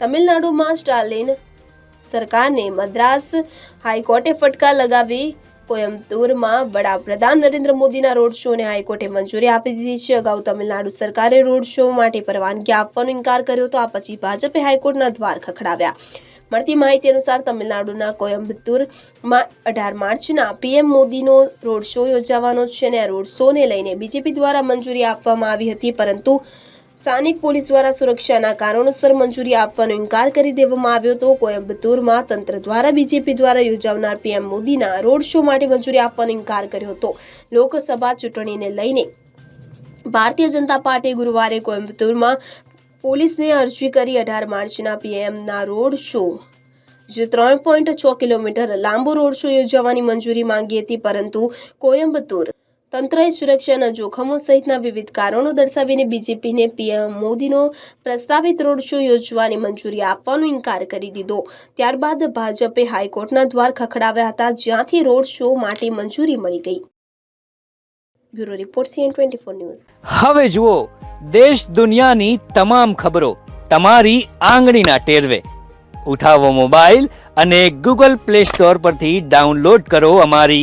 તમિલનાડુમાં સ્ટાલિન સરકારને મદ્રાસ હાઈકોર્ટે ફટકાર લગાવી કોયમ્બતુરમાં વડાપ્રધાન નરેન્દ્ર મોદીના રોડ શોને હાઈકોર્ટે મંજૂરી આપી દીધી છે. અગાઉ તમિલનાડુ સરકારે રોડ શો માટે પરવાનગી આપવાનો ઇનકાર કર્યો હતો. આ પછી ભાજપે હાઈકોર્ટના દ્વાર ખખડાવ્યા. મળતી માહિતી અનુસાર તમિલનાડુના કોયમ્બતુરમાં અઢાર માર્ચના પીએમ મોદીનો રોડ શો યોજાવાનો છે અને આ રોડ શોને લઈને બીજેપી દ્વારા મંજૂરી આપવામાં આવી હતી. પરંતુ સ્થાનિક પોલીસ દ્વારા સુરક્ષાના કારણોસર મંજૂરી આપવાનો ઇનકાર કરી દેવામાં આવ્યો હતો. કોયમ્બતુરમાં તંત્ર દ્વારા બીજેપી દ્વારા યોજાનાર પીએમ મોદીના રોડ શો માટે મંજૂરી આપવાનો ઇનકાર કર્યો હતો. લોકસભા ચૂંટણીને લઈને ભારતીય જનતા પાર્ટીએ ગુરુવારે કોયમ્બતુરમાં પોલીસને અરજી કરી અઢાર માર્ચના પીએમના રોડ શો, જે ત્રણ પોઈન્ટ છ કિલોમીટર લાંબો રોડ શો યોજવાની મંજૂરી માંગી હતી, પરંતુ કોયમ્બતુર તંત્રએ સુરક્ષાના જોખમો સહિતના વિવિધ કારણો દર્શાવીને બીજેપીને પીએમ મોદીનો પ્રસ્તાવિત રોડ શો યોજવાની મંજૂરી આપવાનો ઇનકાર કરી દીધો. ત્યારબાદ ભાજપે હાઈકોર્ટના દ્વાર ખખડાવ્યા હતા, જ્યાંથી રોડ શો માટે મંજૂરી મળી ગઈ. Bureau report CN twenty four news. હવે જુઓ, દેશ દુનિયાની તમામ ખબરો તમારી આંગળીના ટેરવે. ઉઠાવો મોબાઈલ અને ગૂગલ પ્લે સ્ટોર પરથી ડાઉનલોડ કરો અમારી